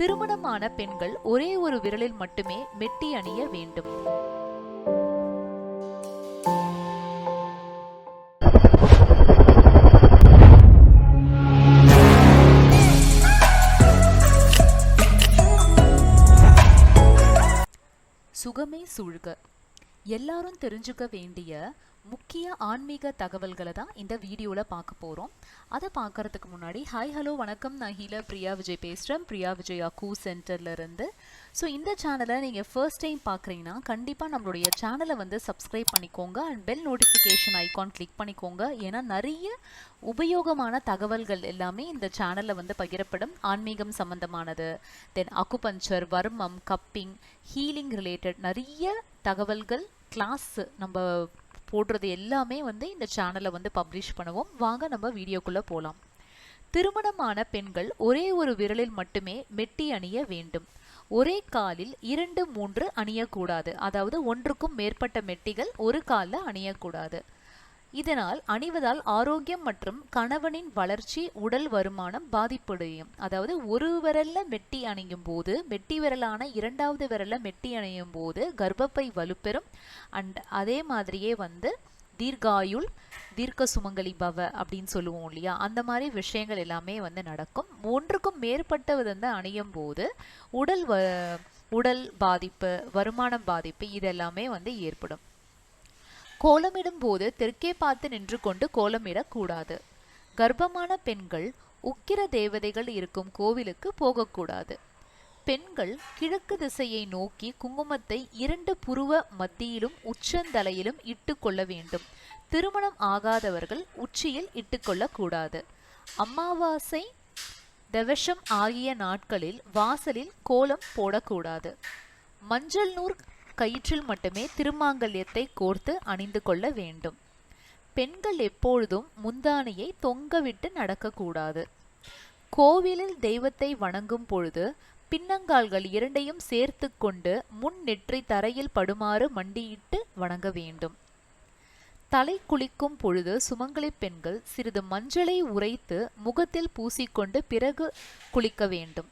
திருமணமான பெண்கள் ஒரே ஒரு விரலில் மட்டுமே மெட்டி அணிய வேண்டும். சுகமே சூழ்க. எல்லாரும் தெரிஞ்சுக்க வேண்டிய முக்கிய ஆன்மீக தகவல்களை தான் இந்த வீடியோவில் பார்க்க போகிறோம் அதை பார்க்கறதுக்கு முன்னாடி ஹாய் ஹலோ வணக்கம். நான் ஹீலா பிரியா விஜய் பேசுகிறேன் பிரியா விஜய் கூ சென்டர்லேருந்து ஸோ இந்த சேனலை நீங்கள் ஃபர்ஸ்ட் டைம் பார்க்குறீங்கன்னா கண்டிப்பாக நம்மளுடைய சேனலை வந்து சப்ஸ்கிரைப் பண்ணிக்கோங்க. And bell notification icon click பண்ணிக்கோங்க. ஏன்னா நிறைய உபயோகமான தகவல்கள் எல்லாமே இந்த சேனலில் வந்து பகிரப்படும். ஆன்மீகம் சம்பந்தமானது தென் அக்குபஞ்சர் வர்மம் கப்பிங் ஹீலிங் ரிலேட்டட் நிறைய தகவல்கள் கிளாஸ் நம்ம போடுறது எல்லாமே வந்து இந்த சேனலை வந்து பப்ளிஷ் பண்ணுவோம். வாங்க நம்ம வீடியோக்குள்ளே போகலாம் திருமணமான பெண்கள் ஒரே ஒரு விரலில் மட்டுமே மெட்டி அணிய வேண்டும். ஒரே காலில் இரண்டு மூன்று அணியக்கூடாது. அதாவது ஒன்றுக்கும் மேற்பட்ட மெட்டிகள் ஒரு காலில் அணியக்கூடாது. இதனால் அணிவதால் ஆரோக்கியம் மற்றும் கணவனின் வளர்ச்சி உடல் வருமானம் பாதிப்படையும். அதாவது ஒரு விரல்ல மெட்டி அணியும் போது மெட்டி விரலான இரண்டாவது விரல்ல மெட்டி அணியும் போது கர்ப்பப்பை வலுப்பெறும். அண்ட் அதே மாதிரியே வந்து தீர்காயுள் தீர்க்க சுமங்கலி பவ அப்படின்னு சொல்லுவோம் இல்லையா? அந்த மாதிரி விஷயங்கள் எல்லாமே வந்து நடக்கும். ஒன்றுக்கும் மேற்பட்ட வந்து அணியும் போது உடல் வ உடல் பாதிப்பு வருமானம் பாதிப்பு இதெல்லாமே வந்து ஏற்படும். கோலமிடும் போது தெற்கே பார்த்து நின்று கொண்டு கோலமிடக்கூடாது. கர்ப்பமான பெண்கள் உக்கிர தேவதைகள் இருக்கும் கோவிலுக்கு போகக்கூடாது. பெண்கள் கிழக்கு திசையை நோக்கி குங்குமத்தை இரண்டு புருவ மத்தியிலும் உச்சந்தலையிலும் இட்டு கொள்ள வேண்டும். திருமணம் ஆகாதவர்கள் உச்சியில் இட்டுக்கொள்ளக்கூடாது அமாவாசை தவஷம் ஆகிய நாட்களில் வாசலில் கோலம் போடக்கூடாது. மஞ்சள் நூர் கயிற்றில் மட்டுமே திருமாங்கல்யத்தை கோர்த்து அணிந்து கொள்ள வேண்டும். பெண்கள் எப்பொழுதும் முந்தானையை தொங்கவிட்டு நடக்கக்கூடாது. கோவிலில் தெய்வத்தை வணங்கும் பொழுது பின்னங்கால்கள் இரண்டையும் சேர்த்து கொண்டு முன் நெற்றி தரையில் படுமாறு மண்டியிட்டு வணங்க வேண்டும். தலை குளிக்கும் பொழுது சுமங்கலி பெண்கள் சிறிது மஞ்சளை உரைத்து முகத்தில் பூசிக்கொண்டு பிறகு குளிக்க வேண்டும்.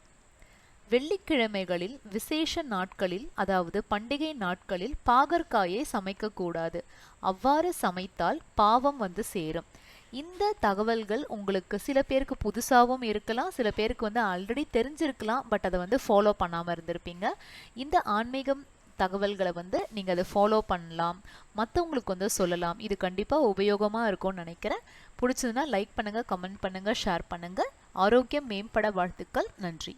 வெள்ளிக்கிழமைகளில் விசேஷ நாட்களில் அதாவது பண்டிகை நாட்களில் பாகற்காயை சமைக்கக்கூடாது. அவ்வாறு சமைத்தால் பாவம் வந்து சேரும். இந்த தகவல்கள் உங்களுக்கு சில பேருக்கு புதுசாகவும் இருக்கலாம் சில பேருக்கு வந்து ஆல்ரெடி தெரிஞ்சிருக்கலாம் பட் அதை வந்து ஃபாலோ பண்ணாமல் இருந்திருப்பீங்க. இந்த ஆன்மீகம் தகவல்களை வந்து நீங்கள் அதை ஃபாலோ பண்ணலாம். மற்றவங்களுக்கு வந்து சொல்லலாம். இது கண்டிப்பாக உபயோகமாக இருக்கும்னு நினைக்கிறேன். பிடிச்சதுன்னா லைக் பண்ணுங்கள் கமெண்ட் பண்ணுங்கள் ஷேர் பண்ணுங்கள் ஆரோக்கியம் மேம்பட வாழ்த்துக்கள். நன்றி.